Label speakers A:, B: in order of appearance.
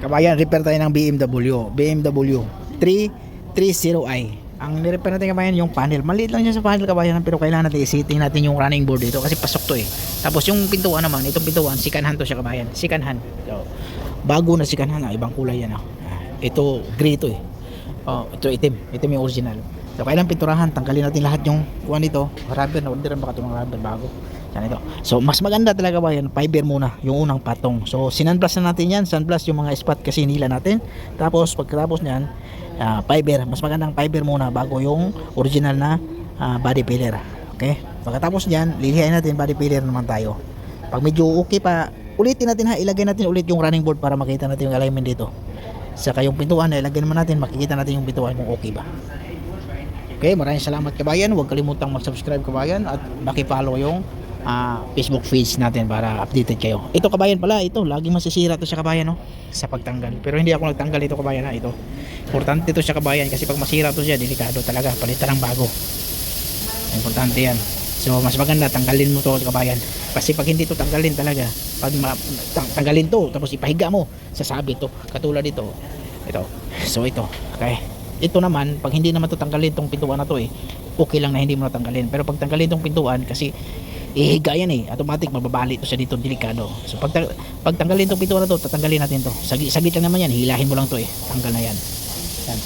A: Kabayan, repair tayo ng BMW. BMW 330i. Ang nirepair natin kabayan yung panel. Maliit lang siya sa panel kabayan pero kailangan natin isiting natin yung running board dito kasi pasok to eh. Tapos yung pintuan naman, itong pintuan, sikanhan to siya kabayan. Sikanhan. So, bago na sikanhan, ah, ibang kulay yan. ah. Ito, gray to eh. Oh, ito itim. Itim yung original. So, kailangan pinturahan. Tanggalin natin lahat yung kuha nito. Rubber, na-orderan baka ito ng rubber bago. Yan ito. So, mas maganda talaga ba yan? Fiber muna, yung unang patong. So, sinunblast na natin yan. Sunblast yung mga spot kasi nila natin. Tapos, pagkatapos niyan, ah, fiber. Mas magandang fiber muna bago yung original na ah, body filler. Okay? Pagkatapos niyan, lilihain natin body filler naman tayo. Pag medyo okay pa, ulitin natin ha. Ilagay natin ulit yung running board para makita natin yung alignment dito. Saka yung pintuan, ilagay naman natin, makikita natin yung pintuan kung okay ba. Okay, maraming salamat kabayan. Huwag kalimutang mag-subscribe kabayan at baki-follow yung ah, Facebook page natin para updated kayo. Ito kabayan pala, ito laging masisira to sa kabayan no sa pagtanggal. Pero hindi ako nagtanggal ito kabayan ha, ito. Importante to sa kabayan kasi pag masira to siya, delikado talaga, palitan ng bago. Importante yan. So mas maganda tanggalin mo to kabayan. Kasi pag hindi to tanggalin talaga, pag tanggalin to tapos ipahiga mo, sasabi to. Katulad dito. Ito. So ito. Okay. Ito naman, pag hindi naman to tanggalin tong pintuan na to eh, okay lang na hindi mo natanggalin. Pero pag tanggalin tong pintuan kasi eh, ihiga yan eh. Automatic mababali to siya dito delikado. So pag, pag tanggalin tong pintura na to tatanggalin natin to. Saglit, saglit lang naman yan. Hilahin mo lang to eh. Tanggal na yan. Yan.